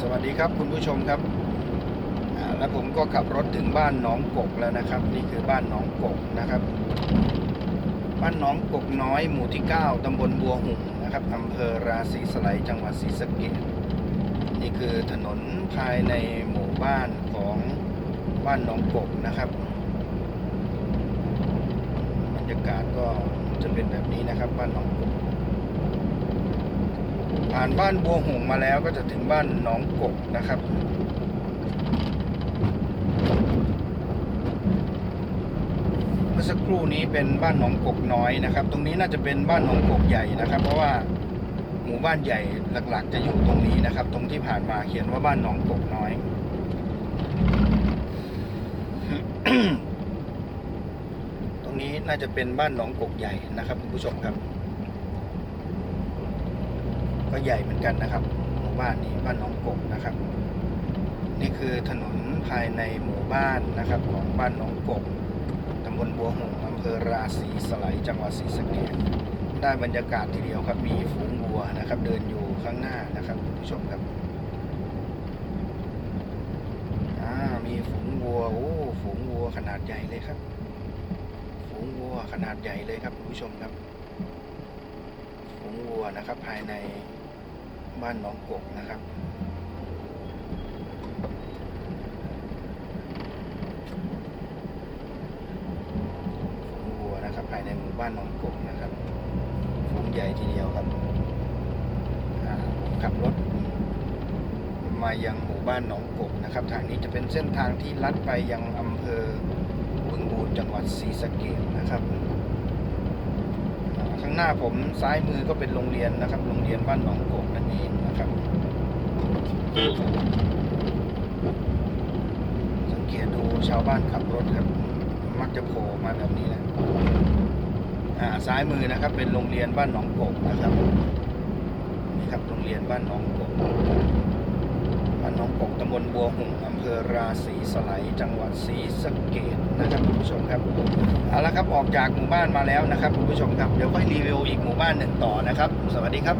สวัสดีครับคุณผู้ชมครับแล้วผมก็ขับรถถึงบ้านหนองกกแล้วนะครับ นี่คือบ้านหนองกกนะครับ บ้านหนองกกน้อยหมู่ที่ 9ตำบลบัวหุ่งนะครับอำเภอราศีสไลจังหวัดศรีสะเกษนี่คือถนนภายในหมู่บ้านของบ้านหนองกกนะครับบรรยากาศก็จะเป็นแบบนี้นะครับบ้านหนองกก ผ่านบ้านบัวหงมาแล้วก็จะถึงบ้านหนองกกนะครับ เมื่อสักครู่นี้เป็นบ้านหนองกกน้อยนะครับ ตรงนี้น่าจะเป็นบ้านหนองกกใหญ่นะครับ เพราะว่าหมู่บ้านใหญ่หลัก ๆ จะอยู่ตรงนี้นะครับ ตรงที่ผ่านมาเขียนว่าบ้านหนองกกน้อยตรงนี้น่าจะเป็นบ้านหนองกกใหญ่นะครับคุณผู้ชมครับ ก็ใหญ่เหมือนกันนะครับหมู่บ้านนี้บ้านหนองกกนะครับ นี่คือถนนภายในหมู่บ้านนะครับ ของบ้านหนองกกตำบลบัวหงส์อำเภอราศีสไลจังหวัดศรีสะเกษได้บรรยากาศทีเดียวครับมีฝูงวัวนะครับ เดินอยู่ข้างหน้านะครับคุณผู้ชมครับมีฝูงวัวโอ้ฝูงวัวขนาดใหญ่เลยครับ ฝูงวัวขนาดใหญ่เลยครับคุณผู้ชมครับ ฝูงวัวนะครับภายใน บ้านหนองกกนะครับ ฝูงวัวนะครับภายในหมู่บ้านหนองกกนะครับ ฝูงใหญ่ทีเดียวครับขับรถมายังหมู่บ้านหนองกกนะครับ ทางนี้จะเป็นเส้นทางที่ลัดไปยังอำเภอบึงบูรจังหวัดศรีสะเกษนะครับ ข้างหน้าผมซ้ายมือก็เป็นโรงเรียนนะครับ โรงเรียนบ้านหนองโกกนั่นเองนะครับ สังเกตดูชาวบ้านขับรถครับ มักจะโผล่มาแบบนี้แหละอ่าซ้ายมือนะครับ เป็นโรงเรียนบ้านหนองโกกนะครับนี่ครับโรงเรียนบ้านหนองโกกบ้านหนองโกกตำบลบัวหุ่งอำเภอราศีสไลจังหวัดศรีสะเกดนะครับคุณผู้ชมครับเอาละครับออกจากหมู่บ้านมาแล้วนะครับคุณผู้ชมครับเดี๋ยวค่อยรีวิวอีกหมู่บ้านหนึ่งต่อนะครับ สวัสดีครับ